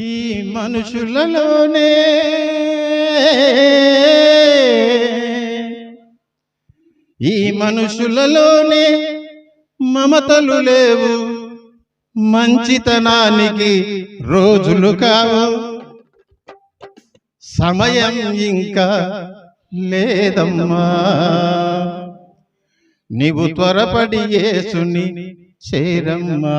ఈ మనుషులలోనే ఈ మనుషులలోనే మమతలు లేవు. మంచితనానికి రోజులు కావు. సమయం ఇంకా లేదమ్మా. నీవు త్వరపడి యేసుని చేరమ్మా.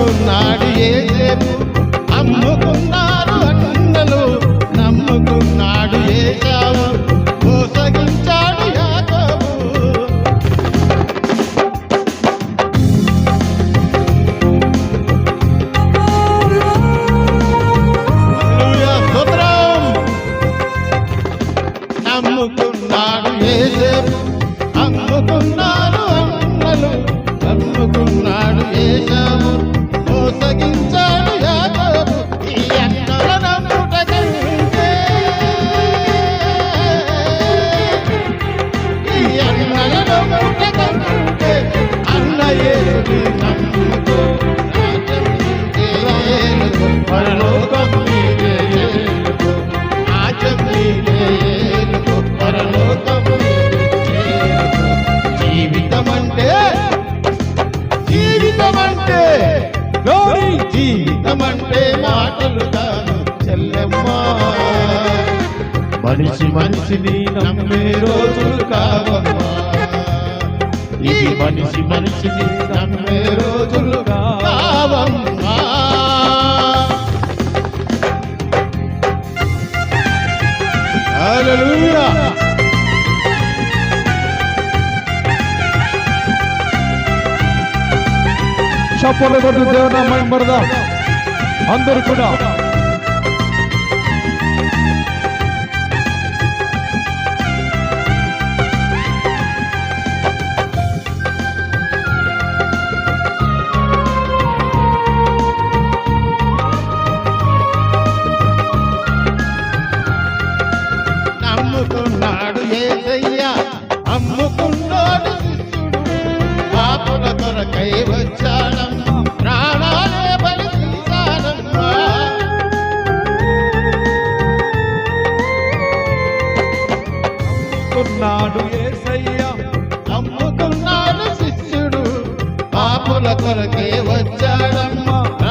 అమ్ముకున్నాడు ఏ సేపు అమ్ముకున్నా మనిషి మనిషిని నమ్మే రోజులు కావమ్మా. ఇది మనిషి మనిషిని నమ్మే రోజులు కావమ్మా. Hallelujah! ಚಪ್ಪಲು ಕೊಟ್ಟು ದೇವನ ಮೈ ಮರದ ಅಂದರು వచ్చాడమ్మా.